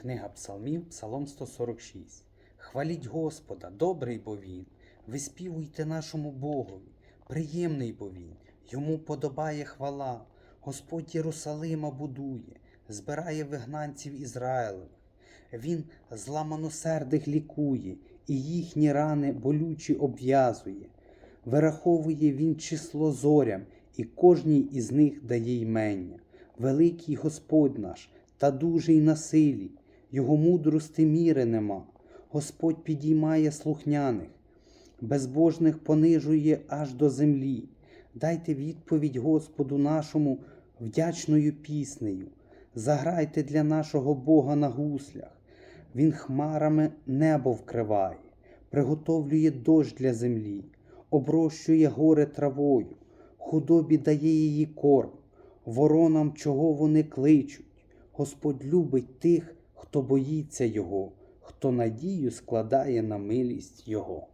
Книга Псалмів, Псалом 146. Хваліть Господа, добрий бо Він. Виспівуйте нашому Богові, приємний бо Він. Йому подобає хвала. Господь Єрусалима будує, збирає вигнанців Ізраїлевих. Він зламаносердих лікує, і їхні рани болючі обв'язує. Вираховує він число зорям, і кожній із них дає ймення. Великий Господь наш та дужий на силі, його мудрости міри нема. Господь підіймає слухняних, безбожних понижує аж до землі. Дайте відповідь Господу нашому вдячною піснею. Заграйте для нашого Бога на гуслях. Він хмарами небо вкриває, приготовлює дощ для землі, оброщує гори травою, худобі дає її корм, воронам, чого вони кличуть. Господь любить тих, хто боїться Його, хто надію складає на милість Його.